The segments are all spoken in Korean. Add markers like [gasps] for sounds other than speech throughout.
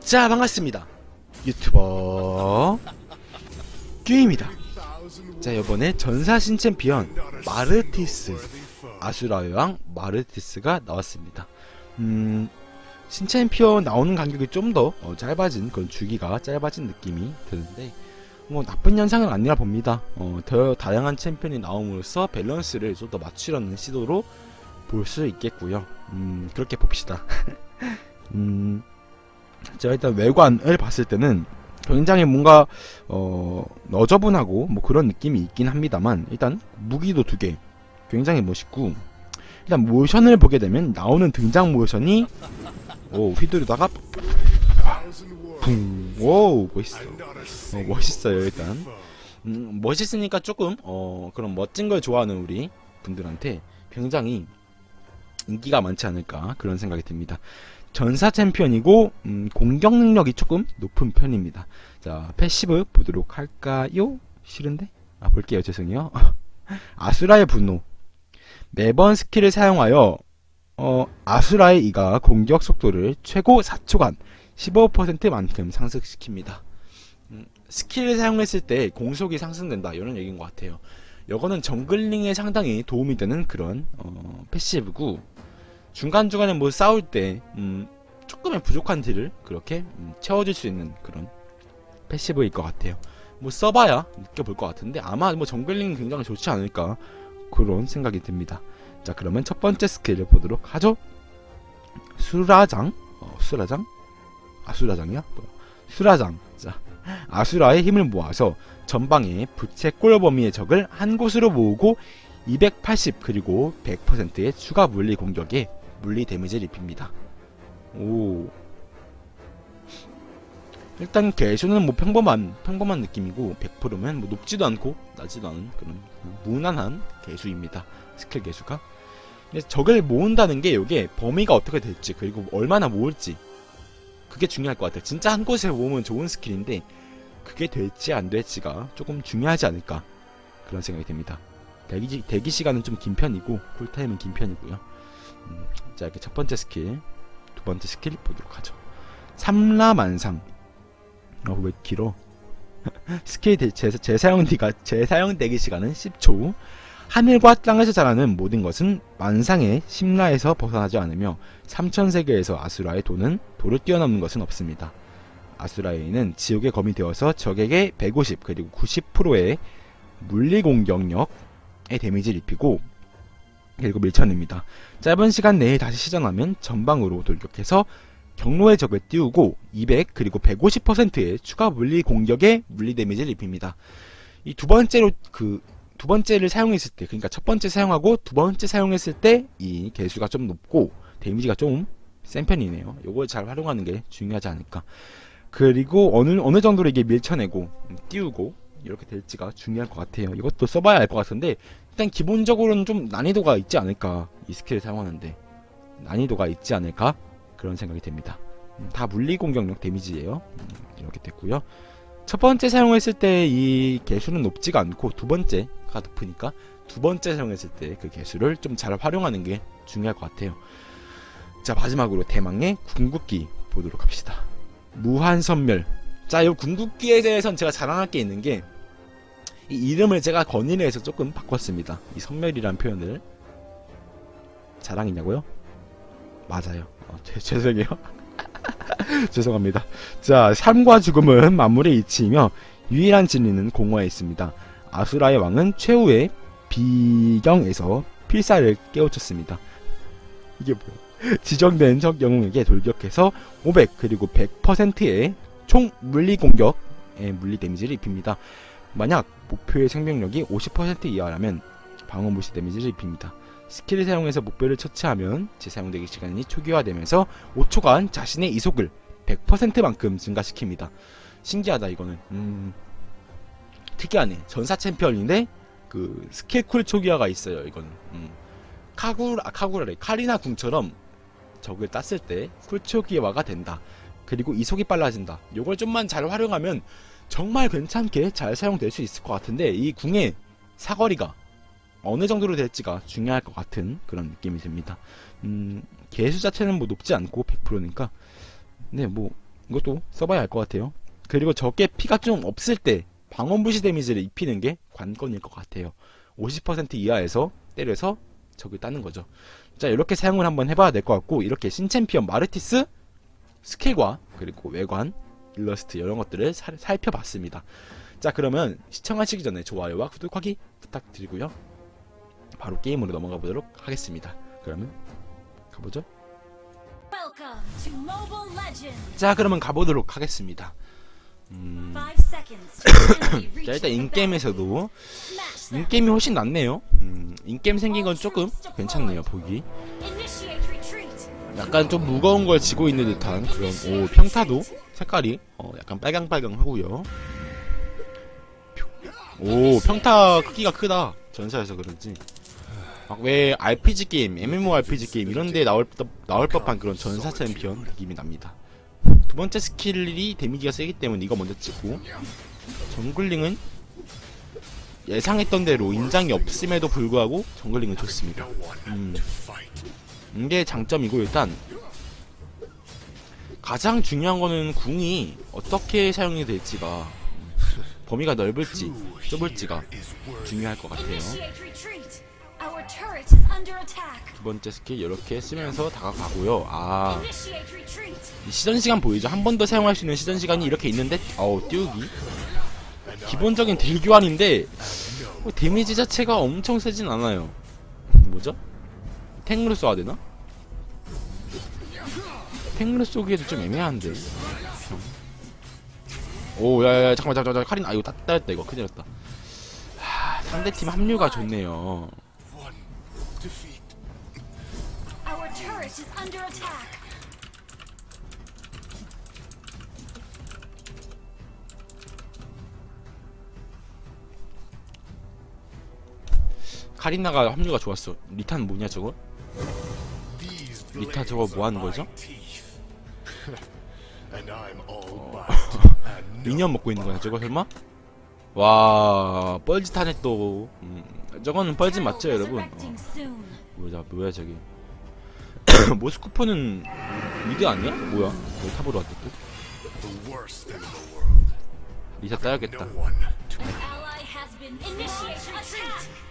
자 반갑습니다. 유튜버 규입니다. 자 이번에 전사신 챔피언 마르티스 아수라 여왕 마르티스가 나왔습니다. 음 신챔피언 나오는 간격이 좀더 어, 짧아진 그런 주기가 짧아진 느낌이 드는데 뭐 나쁜 현상은 아니라 봅니다. 어, 더 다양한 챔피언이 나옴으로써 밸런스를 좀 더 맞추려는 시도로 볼 수 있겠고요. 음 그렇게 봅시다. [laughs] 음 제가 일단 외관을 봤을 때는 굉장히 뭔가 어 너저분하고 뭐 그런 느낌이 있긴 합니다만 일단 무기도 두 개 굉장히 멋있고 일단 모션을 보게 되면 나오는 등장 모션이 오 휘두르다가 붕오 멋있어 어, 멋있어요 일단 음, 멋있으니까 조금 어 그런 멋진 걸 좋아하는 우리 분들한테 굉장히 인기가 많지 않을까 그런 생각이 듭니다. 전사 챔피언이고 음, 공격 능력이 조금 높은 편입니다. 자 패시브 보도록 할까요? 싫은데? 아 볼게요 죄송해요. [laughs] 아수라의 분노 매번 스킬을 사용하여 어, 아수라의 이가 공격 속도를 최고 4초간 15%만큼 상승시킵니다. 음, 스킬을 사용했을 때 공속이 상승된다 이런 얘기인 것 같아요. 이거는 정글링에 상당히 도움이 되는 그런 어, 패시브고 중간중간에 뭐 싸울 때 음, 조금의 부족한 딜을 그렇게 음, 채워줄 수 있는 그런 패시브일 것 같아요. 뭐 써봐야 느껴볼 것 같은데 아마 뭐 정글링 굉장히 좋지 않을까 그런 생각이 듭니다. 자 그러면 첫 번째 스킬을 보도록 하죠. 수라장, 어, 수라장, 아수라장이야? 뭐야? 수라장. 자 아수라의 힘을 모아서 전방에 부채 꼴 범위의 적을 한 곳으로 모으고 280 그리고 100%의 추가 물리 공격에 물리 데미지를 입힙니다. 오. 일단 개수는 뭐 평범한 평범한 느낌이고 100%면 뭐 높지도 않고 낮지도 않은 그런 무난한 개수입니다. 스킬 개수가. 그래서 적을 모은다는 게 이게 범위가 어떻게 될지 그리고 얼마나 모을지 그게 중요할 것 같아요. 진짜 한 곳에 모으면 좋은 스킬인데 그게 될지 안 될지가 조금 중요하지 않을까 그런 생각이 듭니다. 대기, 대기 시간은 좀 긴 편이고 쿨타임은 긴 편이고요. 음, 자 이렇게 첫 번째 스킬, 두 번째 스킬 보도록 하죠. 삼라만상. 어 왜 길어? [laughs] 스킬 대, 재, 재사용 재사용 대기 시간은 10초. 하늘과 땅에서 자라는 모든 것은 만상의 심라에서 벗어나지 않으며 삼천세계에서 아수라의 도는 도를 뛰어넘는 것은 없습니다. 아수라에는 지옥의 검이 되어서 적에게 150 그리고 90%의 물리 공격력의 데미지를 입히고 그리고 밀쳐냅니다. 짧은 시간 내에 다시 시전하면 전방으로 돌격해서 경로의 적을 띄우고 200 그리고 150%의 추가 물리 공격에 물리 데미지를 입힙니다. 이 두 번째로 그 두 번째를 사용했을 때 그러니까 첫 번째 사용하고 두 번째 사용했을 때 이 개수가 좀 높고 데미지가 좀 센 편이네요. 요걸 잘 활용하는 게 중요하지 않을까. 그리고 어느 어느 정도로 이게 밀쳐내고 음, 띄우고 이렇게 될지가 중요할 것 같아요. 이것도 써봐야 알 것 같은데 일단 기본적으로는 좀 난이도가 있지 않을까 이 스킬을 사용하는데 난이도가 있지 않을까 그런 생각이 듭니다. 음, 다 물리 공격력 데미지예요. 음, 이렇게 됐고요. 첫 번째 사용했을 때 이 개수는 높지가 않고 두 번째가 높으니까 두 번째 사용했을 때 그 개수를 좀 잘 활용하는 게 중요할 것 같아요. 자 마지막으로 대망의 궁극기 보도록 합시다. 무한선멸. 자, 이 궁극기에 대해서는 제가 자랑할 게 있는 게, 이 이름을 제가 건의해서 조금 바꿨습니다. 이 선멸이란 표현을. 자랑이냐고요? 맞아요. 어, 죄, 죄송해요. [laughs] 죄송합니다. 자, 삶과 죽음은 만물의 이치이며, 유일한 진리는 공허에 있습니다. 아수라의 왕은 최후의 비경에서 필사를 깨우쳤습니다. 이게 뭐야? [laughs] 지정된 적 영웅에게 돌격해서 500 그리고 100%의 총 물리 공격의 물리 데미지를 입힙니다. 만약 목표의 생명력이 50% 이하라면 방어 무시 데미지를 입힙니다. 스킬을 사용해서 목표를 처치하면 재사용되기 시간이 초기화되면서 5초간 자신의 이속을 100%만큼 증가시킵니다. 신기하다 이거는. 음, 특이하네. 전사 챔피언인데 그 스킬 쿨 초기화가 있어요. 이거는. 음. 카구라 아, 카구라래 카리나 궁처럼 적을 땄을 때 쿨초기화가 된다. 그리고 이속이 빨라진다. 요걸 좀만 잘 활용하면 정말 괜찮게 잘 사용될 수 있을 것 같은데 이 궁의 사거리가 어느 정도로 될지가 중요할 것 같은 그런 느낌이 듭니다. 음, 개수 자체는 뭐 높지 않고 100%니까 네, 뭐 이것도 써봐야 할 것 같아요. 그리고 적게 피가 좀 없을 때 방어 무시 데미지를 입히는 게 관건일 것 같아요. 50% 이하에서 때려서 적을 따는 거죠. 자 이렇게 사용을 한번 해봐야 될 것 같고 이렇게 신챔피언 마르티스 스킬과 그리고 외관 일러스트 이런 것들을 살, 살펴봤습니다. 자 그러면 시청하시기 전에 좋아요와 구독하기 부탁드리고요. 바로 게임으로 넘어가 보도록 하겠습니다. 그러면 가보죠. 자 그러면 가보도록 하겠습니다. 음, [coughs] 자 일단 인게임에서도. 인게임이 훨씬 낫네요. 음, 인게임 생긴 건 조금 괜찮네요 보기. 약간 좀 무거운 걸 지고 있는 듯한 그런 오 평타도 색깔이 어, 약간 빨강빨강하고요. 오 평타 크기가 크다 전사에서 그런지 막 왜 RPG 게임, MMORPG 게임 이런데 나올 법- 나올 법한 그런 전사 챔피언 느낌이 납니다. 두 번째 스킬이 데미지가 세기 때문에 이거 먼저 찍고 정글링은 예상했던 대로 인장이 없음에도 불구하고 정글링은 좋습니다. 음. 이게 장점이고 일단 가장 중요한 거는 궁이 어떻게 사용이 될지가 음, 범위가 넓을지 좁을지가 중요할 것 같아요. 두 번째 스킬 이렇게 쓰면서 다가가고요. 아 Initiate retreat. 이 시전 시간 보이죠? 한 번 더 사용할 수 있는 시전 시간이 이렇게 있는데 어우 띄우기 기본적인 딜 교환인데 뭐 데미지 자체가 엄청 세진 않아요. 뭐죠? 탱으로 쏴야 되나? 탱으로 쏘기에도 좀 애매한데. 오, 야야야, 잠깐만, 잠깐만, 잠깐만, 카린, 아, 이거 따, 따였다, 이거. 큰일 났다. 하, 상대팀 합류가 좋네요. 카리나가 합류가 좋았어. 리타는 뭐냐, 저거? 리타 저거 뭐 하는 거죠? [laughs] 미니언 먹고 있는 거야, 저거 설마? 와, 뻘짓하네 또. 음, 저거는 뻘짓 맞죠, 여러분? 어. 뭐야, 뭐야, 저기. [coughs] 모스쿠프는 미드 아니야? 뭐야? 왜 탑으로 왔대 또? 리타 따야겠다.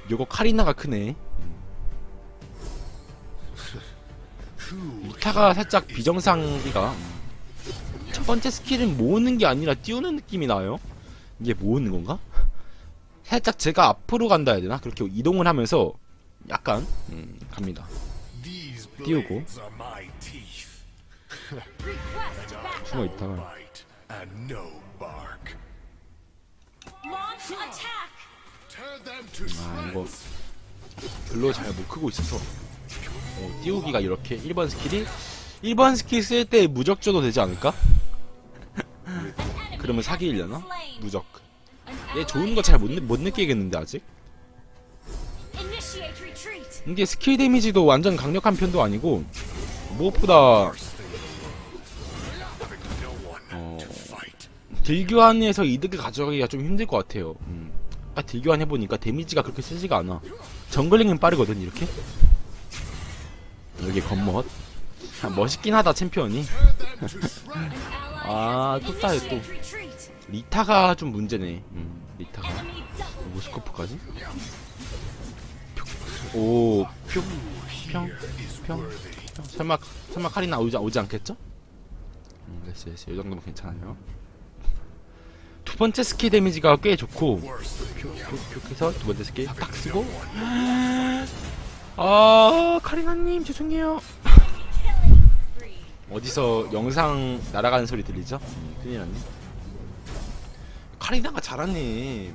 요거 카리나가 크네. 리타가 살짝 비정상기가 첫 번째 스킬은 모으는 게 아니라 띄우는 느낌이 나요. 이게 모으는 건가? 살짝 제가 앞으로 간다 해야 되나? 그렇게 이동을 하면서 약간 음, 갑니다. 띄우고 숨어. 있다가. 아 이거 별로 잘 못 크고 있어서 어, 띄우기가 이렇게 1번 스킬이 1번 스킬 쓸 때 무적 줘도 되지 않을까? [laughs] 그러면 사기일려나? 무적 얘 좋은 거 잘 못 못 느끼겠는데 아직? 이게 스킬 데미지도 완전 강력한 편도 아니고 무엇보다 어, 딜교환에서 이득을 가져가기가 좀 힘들 것 같아요. 음. 딱 딜교환 해보니까 데미지가 그렇게 세지가 않아. 정글링은 빠르거든 이렇게. 여기 겉멋. 아, 멋있긴 하다 챔피언이. [laughs] 아, has 또. 리타가 좀 문제네. 음, 리타가. 모스코프까지? 오, 뿅, 평, 평, 평. 설마, 설마 카리나 오지, 오지 않겠죠? 음, 됐어, 됐어. 이 정도면 괜찮아요. 두 번째 스킬 데미지가 꽤 좋고, 표, 표, 표 해서 두 번째 스킬 딱 쓰고, 아, 카리나님, 죄송해요. 어디서 영상 날아가는 소리 들리죠? 음, 큰일 났네. 카리나가 잘하네.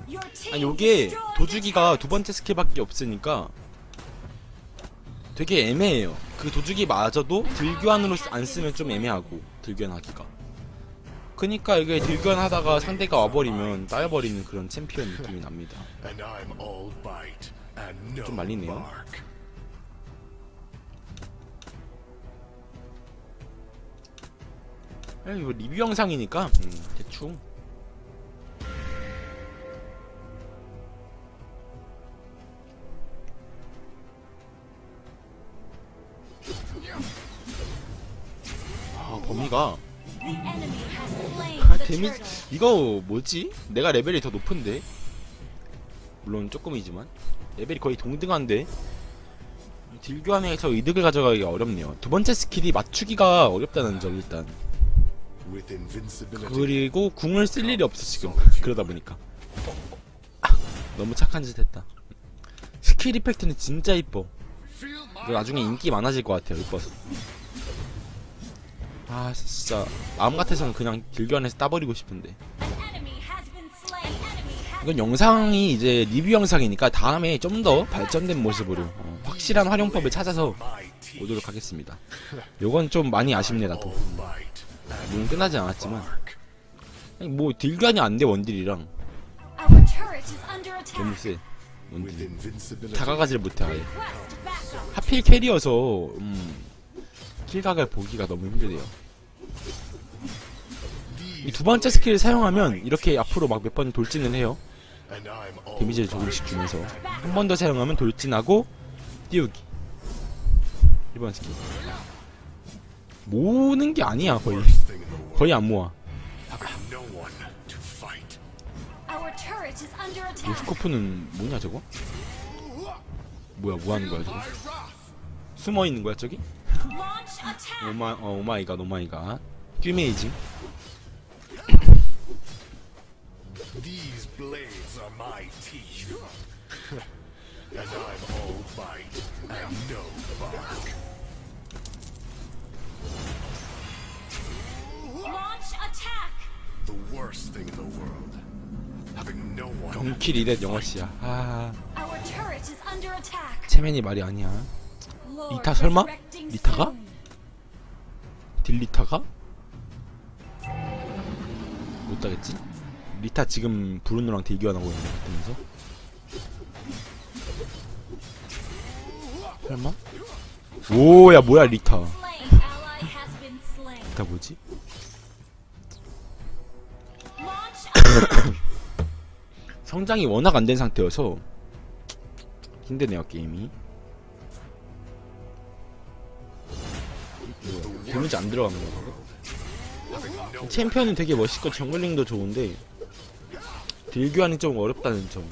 아니 요게 도주기가 두 번째 스킬밖에 없으니까 되게 애매해요. 그 도주기 마저도 딜교환으로 쓰- 안 쓰면 좀 애매하고 딜교환하기가. 그니까 이게 딜교환하다가 상대가 와버리면 따여버리는 그런 챔피언 느낌이 납니다. 좀 말리네요. 이거 리뷰 영상이니까. 음, 대충. 아 범위가. 아, 데미지. 이거 뭐지? 내가 레벨이 더 높은데? 물론 조금이지만. 레벨이 거의 동등한데? 딜 교환에서 이득을 가져가기가 어렵네요. 두 번째 스킬이 맞추기가 어렵다는 점 일단. 그리고 궁을 쓸 일이 없어 지금. 그러다 보니까. 아, 너무 착한 짓 했다. 스킬 이펙트는 진짜 이뻐. 이거 나중에 인기 많아질 것 같아요 이뻐서. 아 진짜. 마음 같아서는 그냥 딜 교환해서 따버리고 싶은데. 이건 영상이 이제 리뷰 영상이니까 다음에 좀 더 발전된 모습으로 어, 확실한 활용법을 찾아서. 오도록 하겠습니다. 요건 좀 많이 아쉽네 나도. 물론 끝나지 않았지만 아니, 뭐 딜관이 안 돼 원딜이랑 너무. 세 원딜. 다가가지를 못해 아예. 하필 캐리어서 음, 킬각을 보기가 너무 힘들대요. 이 두 번째 스킬을 사용하면 이렇게 앞으로 막 몇 번 돌진을 해요. 데미지를 조금씩 주면서 한 번 더 사용하면 돌진하고 띄우기 1번 스킬 모으는 게 아니야 거의. 거의 안 모아. 로스코프는 뭐냐 저거? 뭐야 뭐 하는 거야 저거? 숨어 있는 거야 저기? 오마 어 오마이갓 오마이갓 큐메이징 경킬 이렛 영어씨야 아 Our turret is under attack. 체면이 말이 아니야 리타 설마? 리타가? 딜리타가? 못 따겠지? 리타 지금 브루노랑 대교환하고 있는 것 같으면서 설마? 오야 뭐야 리타. 리타 뭐지? 성장이 워낙 안 된 상태여서 힘드네요 게임이. 데미지 안거 챔피언은 되게 멋있고 정글링도 좋은데 딜교환이 좀 어렵다는 점.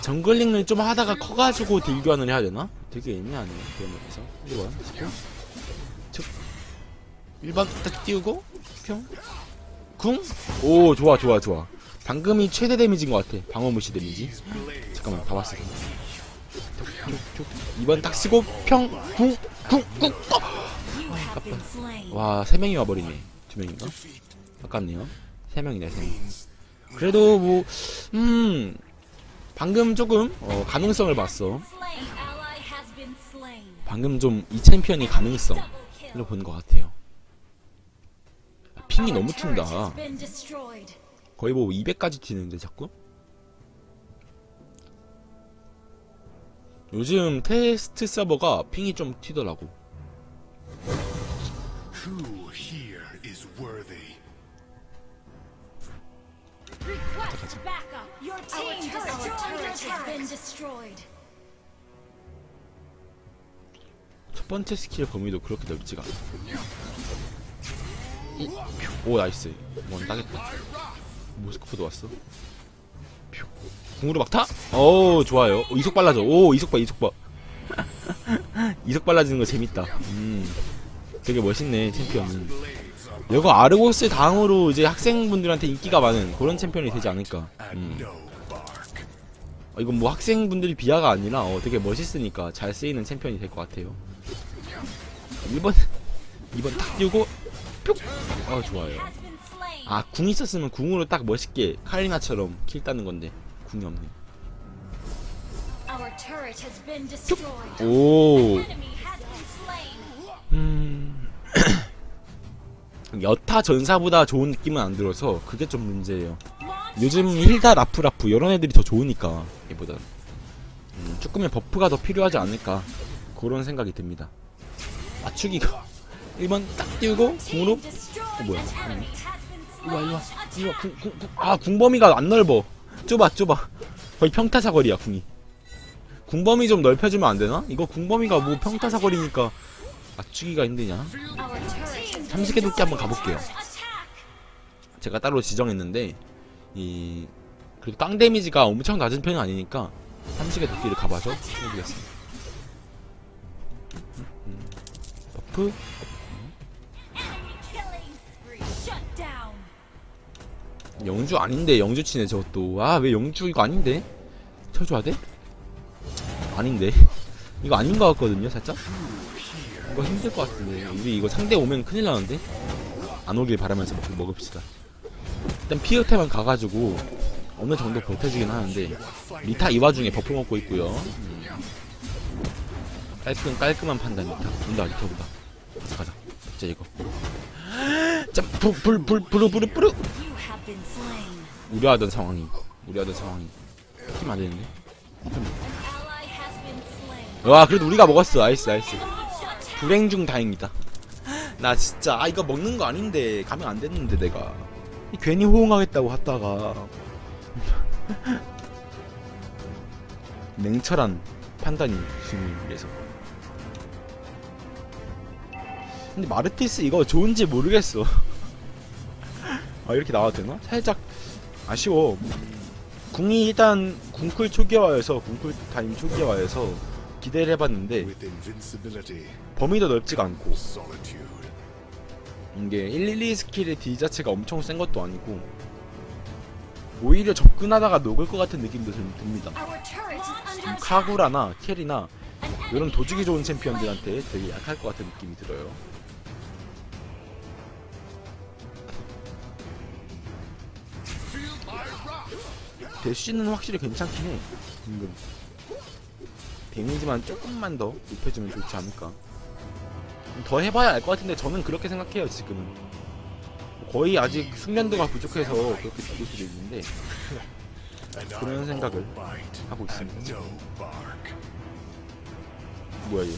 정글링을 좀 하다가 커가지고 딜교환을 해야 되나? 되게 애매하네요 그런 면에서. 1번 스킬? 즉 1번 딱 띄우고? 평? 궁? 오 좋아 좋아 좋아 방금이 최대 데미지인 것 같아 방어 무시 데미지 잠깐만 are 다 my 봤어 teeth. 쭉, 쭉. 2번 딱 쓰고 have been slain. 와, 세 명이 와버리네. 두 명인가? 아깝네요. 세 명이네, 세 명. 그래도 뭐, 음, 방금 조금, 어, 가능성을 봤어. 방금 좀 이 챔피언이 가능성을. 본 것 같아요. 아, 핑이 너무 튄다. 거의 뭐 200까지 튀는데, 자꾸? 요즘 테스트 서버가 핑이 좀 튀더라고. Who here is worthy? Request backup. Your team turret has been destroyed. 첫 번째 스킬 범위도 그렇게 넓지가 않아. 오 나이스. 원 따겠다. 모스코프도 왔어. 퓨. 궁으로 막타? 오 좋아요. 오, 이속 빨라져. 오 이속 봐 이속 봐. [laughs] 이속 빨라지는 거 재밌다. 음. 되게 멋있네 챔피언은. 이거 아르고스 다음으로 이제 학생분들한테 인기가 많은 그런 챔피언이 되지 않을까. 음. 어, 이건 뭐 학생분들이 비하가 아니라 어, 되게 멋있으니까 잘 쓰이는 챔피언이 될 것 같아요. 1번 2번 탁 띄우고 뿅! 어 좋아요. 아 궁 있었으면 궁으로 딱 멋있게 카리나처럼 킬 따는 건데 궁이 없네. 오. 음. [clears throat] 여타 전사보다 좋은 느낌은 안 들어서 그게 좀 문제예요. 요즘. 힐다 라프라프 이런 애들이 더 좋으니까 얘보다 음, 조금의 버프가 더 필요하지 않을까 그런 생각이 듭니다. 맞추기가 [laughs] 1번 딱 띄우고 궁으로. 어, 뭐야? Been 이리 와 이리 와 slain. 이리 와 궁, 궁, 궁. 아 궁범위가 안 넓어 좁아 좁아 거의 평타사거리야 궁이 궁범위 좀 넓혀주면 안 되나? 이거 궁범위가 뭐 평타사거리니까 맞추기가 힘드냐? Our turret has been 30개 도끼 한번 가볼게요. 제가 따로 지정했는데 이 그래도 깡 데미지가 엄청 낮은 편은 아니니까 30개 도끼를 가봐서 해보겠습니다. 음, 버프 영주 아닌데 영주 치네 저것도. 아 왜 영주 이거 아닌데? 쳐줘야 돼? 아닌데. [laughs] 이거 아닌 것 같거든요 살짝? 이거 힘들 것 같은데. 우리 이거 상대 오면 큰일 나는데? 안 오길 바라면서 먹, 먹읍시다. 일단 피어테만 가가지고 어느 정도 버텨주긴 하는데 리타 이 와중에 버프 먹고 있고요. 음. 깔끔 깔끔한 판단 리타. 온다 리타보다. 가자. 가자 진짜 이거. [gasps] 짬 불 불 불 불 부르 You have been slain. 우려하던 상황이 우려하던 상황이 팀 안 되는데 An ally has been slain. 와 그래도 우리가 먹었어 Shut down. 불행 중 다행이다 나 진짜 아 이거 먹는 거 아닌데 가면 안 됐는데 내가 괜히 호응하겠다고 하다가 [laughs] 냉철한 판단이 중요해 그래서 근데 마르티스 이거 좋은지 모르겠어 [laughs] 아 이렇게 나와도 되나? 살짝 아쉬워 궁이 일단 궁쿨 초기화여서 궁쿨 타임 초기화여서 기대를 해봤는데 범위도 넓지가 않고. 이게 112 스킬의 D 자체가 엄청 센 것도 아니고 오히려 접근하다가 녹을 것 같은 느낌도 좀 듭니다. 카구라나 An 이런 도주기 좋은 챔피언들한테 되게 약할 것 같은 느낌이 들어요. 대쉬는 확실히 괜찮긴 해. 은근. 데미지만 조금만 더 높여주면 좋지 않을까. 더 해봐야 알 것 같은데 저는 그렇게 생각해요 지금은. 거의 아직 숙련도가 부족해서 그렇게 느낄 수도 있는데 [laughs] 그런 생각을 하고 있습니다. 뭐야 얘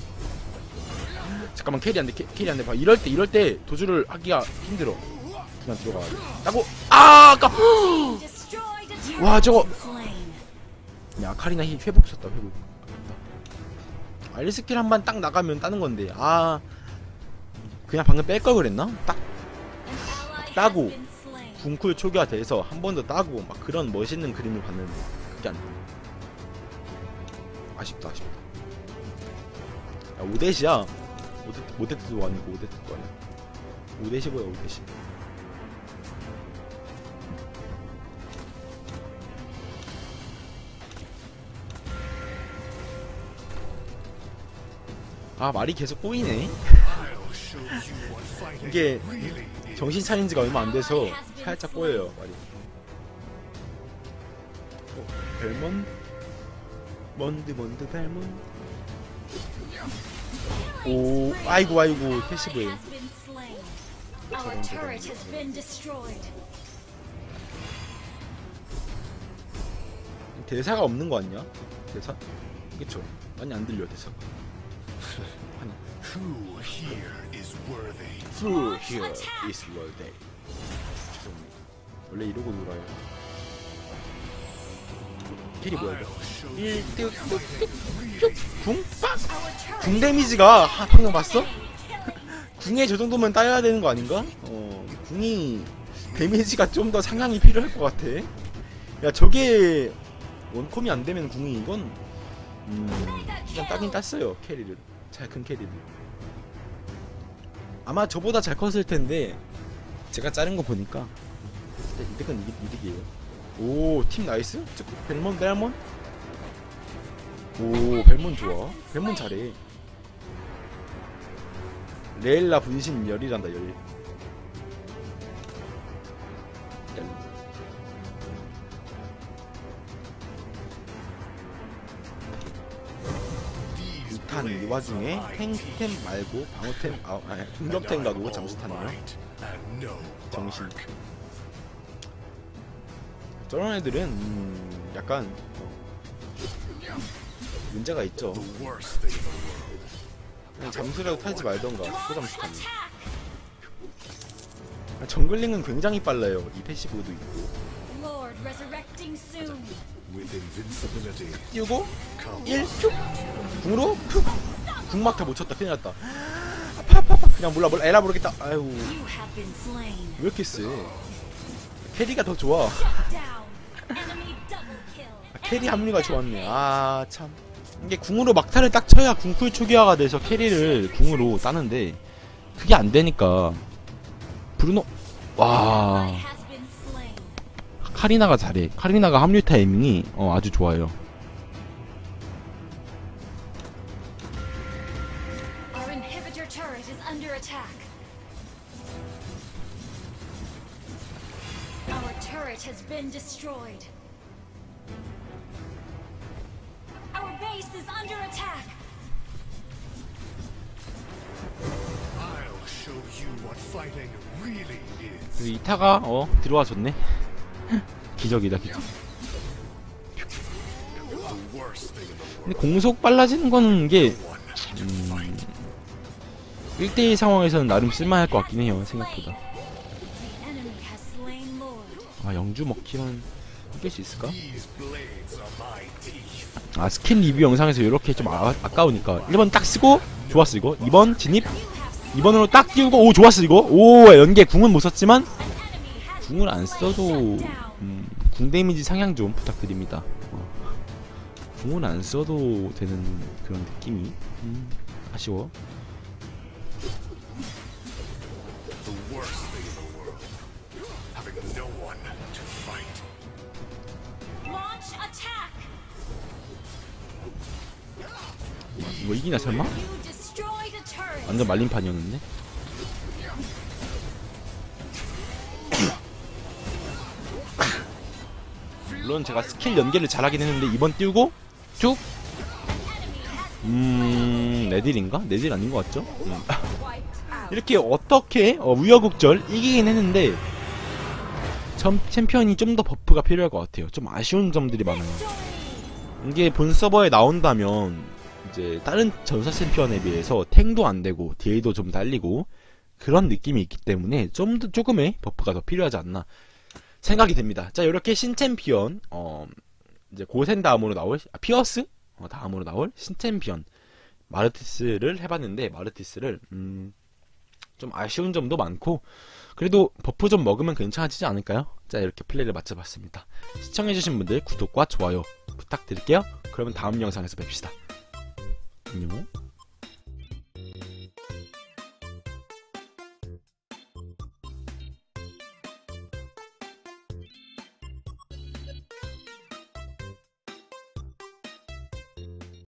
잠깐만 캐리 안돼 캐리 안돼 봐 이럴 때 이럴 때 도주를 하기가 힘들어 그냥 들어가야 돼 따고 아 아까. 와 저거. 야 카리나 히 회복 썼다 회복. 알리 스킬 한 번 딱 나가면 따는 건데 아. 그냥 방금 뺄 걸 그랬나? 딱. 따고. 궁쿨 초기화 돼서 한 번 더 따고 막 그런 멋있는 그림을 봤는데 그게 안 돼. 아쉽다 아쉽다. 야 오데시야. 오데, 오데트도 아니고 오데트도 아니야. 오데시 뭐야 오데시 아 말이 계속 꼬이네 이게. 정신 차린 지가 얼마 안 돼서 살짝 꼬여요 말이 어, 벨몬? 먼드 먼드 벨몬 오 아이고 아이고 Ally 패시브 has been slain. Our turret has been destroyed. 대사가 없는 거 아니야? 대사? 그쵸 많이 안 들려 대사가 Who here is worthy? Through here is 죄송합니다 원래 이러고 놀아요 캐리 뭐야 이거 I'll show you 1뚝 really 궁? 빡! Our turret 궁 데미지가 하, 방금 봤어? [laughs] 궁에 저 정도면 따야 되는 거 아닌가? 어, 궁이 데미지가 좀 더 상향이 필요할 것 같아. 야, 저게 원콤이 안 되면 궁이 이건 음, 그냥 따긴 땄어요 캐리를 잘 큰 캐리를. 아마 저보다 잘 컸을 텐데 제가 자른 거 보니까 이득은 이득, 이득이에요. 오, 팀 나이스? 저, 벨몬, 벨몬? 오, 벨몬 좋아. 벨몬 잘해. 레일라 분신 열이란다 열. Blades 와중에 탱템. 말고 방어템 아 아니 공격템 all 잠수 타네요. 정신. 저런 애들은 음, 약간 어, 문제가 있죠. 그냥 잠수라도 타지 말던가 초잠수 타면. 아, 정글링은 굉장히 빨라요. 이 패시브도 있고. 띄우고 1 큐! 궁으로 큐! 궁막타 못 쳤다 큰일 났다 아파 그냥 몰라 몰라 에라 모르겠다 아유. 왜 이렇게 세 캐리가 더 좋아 kill. 캐리 합류가 좋았네 아 참 이게 궁으로 막타를 딱 쳐야 궁쿨 초기화가 돼서 캐리를 궁으로 따는데 그게 안 되니까 브루노 와. 카리나가 잘해 카리나가 합류 타이밍이 어, 아주 좋아요 그리고 이타가 어 들어와 줬네 [laughs] 기적이다 기적. 근데 공속 빨라지는 거는 게 One to fight. 1대1 상황에서는 나름 쓸만할 것 같긴 해요 생각보다. 아 영주 먹히면 이길 수 있을까? 아 스킨 리뷰 영상에서 이렇게 좀 아, 아까우니까 1번 딱 쓰고 좋았어 이거 2번 진입 2번으로 딱 띄우고 오 좋았어 이거 오 연계 궁은 못 썼지만 궁을 안 써도. 음, 궁 데미지 상향 좀 부탁드립니다 어. 궁을 안 써도 되는 그런 느낌이 음, 아쉬워. 이거 이기나 설마? 완전 말림판이었는데 물론 제가 스킬 연계를 잘하긴 했는데 이번 띄우고 쭉 음... 네딜인가? 네딜 아닌 것 같죠? 음. [laughs] 이렇게 어떻게 어, 우여곡절 이기긴 했는데 점, 챔피언이 좀 더 버프가 필요할 것 같아요 좀 아쉬운 점들이 많아요 이게 본 서버에 나온다면 이제 다른 전사 챔피언에 비해서 탱도 안 되고 딜도 좀 달리고 그런 느낌이 있기 때문에 좀 더 조금의 버프가 더 필요하지 않나 생각이 됩니다. 자 이렇게 신챔피언 어 이제 고센 다음으로 나올 아, 피어스 어, 다음으로 나올 신챔피언 마르티스를 해봤는데 마르티스를 음, 좀 아쉬운 점도 많고 그래도 버프 좀 먹으면 괜찮아지지 않을까요? 자 이렇게 플레이를 마쳐봤습니다. 시청해주신 분들 구독과 좋아요 부탁드릴게요. 그러면 다음 영상에서 뵙시다. 안녕.